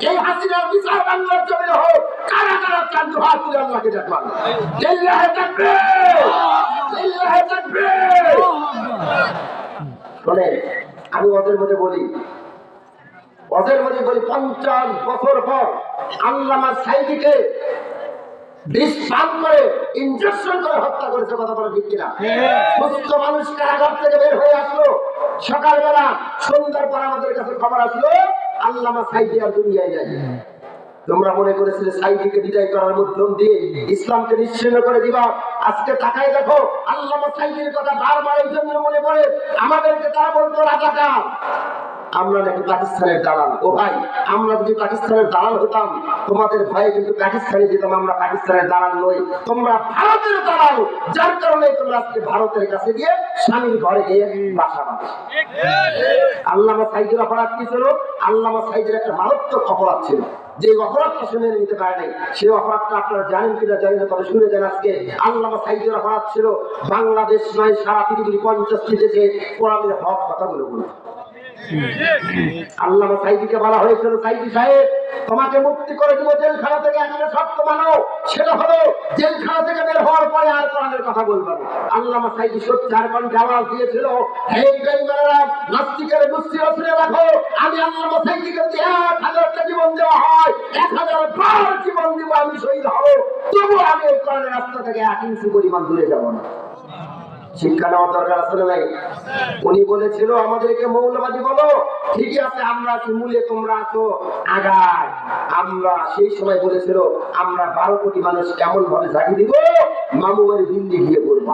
এই হাসিনার বিচার বাংলার হোক, কারা কারা চান হাত তুলে আল্লাহকে আমি ওদের মধ্যে বলি, ওদের মধ্যে বলি পঞ্চাশ বছর পর আল্লামা সাইদিকে করে হত্যা করেছে থেকে বের হয়ে আসলো। সকালবেলা সন্ধ্যার পর আমাদের কাছে খবর আসলো আল্লামা দুনিয়ায় তোমরা মনে করেছিলে সাইদিকে বিদায় করার দিয়ে ইসলামকে নিশ্চিন্ন করে দিবা। আজকে তাকায় দেখো, আল্লামা সাইদির কথা বারবার এই জন্য মনে পড়ে, আমাদেরকে তারা বলতো আমরা নাকি পাকিস্তানের দালাল। ও ভাই, আমরা যদি পাকিস্তানের দালাল হতাম, তোমাদের ভয়ে কিন্তু পাকিস্তানে যেতাম, আমরা পাকিস্তানের দালাল নই। তোমরা ভারতের দালাল, যার কারণে তোমরা আজকে ভারতের কাছে গিয়ে স্বামীর ঘরে গিয়ে বাসা বাঁধো আল্লামা সাইদের অপরাধ কি ছিল? আল্লামা একটা মারাত্মক অপরাধ ছিল। যে শুনে নিতে পারে সেই অপরাধটা আপনারা জানেন কিনা তবে শুনে যান আজকে। আল্লামা অপরাধ ছিল, বাংলাদেশ নয়, সারা পৃথিবীর পঞ্চাশ থেকে কোরআনের হক কথাগুলো বলে আল্লাহ সাইদিকে বলা হয়েছিল, সাইদি সাহেব, তোমাকে মুক্তি করে দিব জেলখানা থেকে, একটা শর্ত মানো সেটা হলো জেলখানা থেকে বের হওয়ার পরে কোরআনের কথা বলব। না আল্লাহ সাইদি দিয়েছিল নাস্তিকের রাখো। আমি আল্লাহ সাইদিকে এক হাজারটা জীবন দেওয়া হয়, এক হাজার বার জীবন দিব আমি শহীদ তবু আমি এই কোরআনের রাস্তা থেকে এক ইঞ্চি পরিমাণ দূরে যাব না। শিক্ষা নেওয়ার দরকার নাই? উনি বলেছিল, আমাদেরকে মৌলবাদী বলো। ঠিকই আছে, আমরা আছি, মূলে তোমরা আছো, আগায়। আমরা সেই সময় বলেছিল, আমরা বারো কোটি মানুষ কেমন ভাবে জাগিয়ে দিব? মামু বাড়ি দিল্লি গিয়ে পড়ব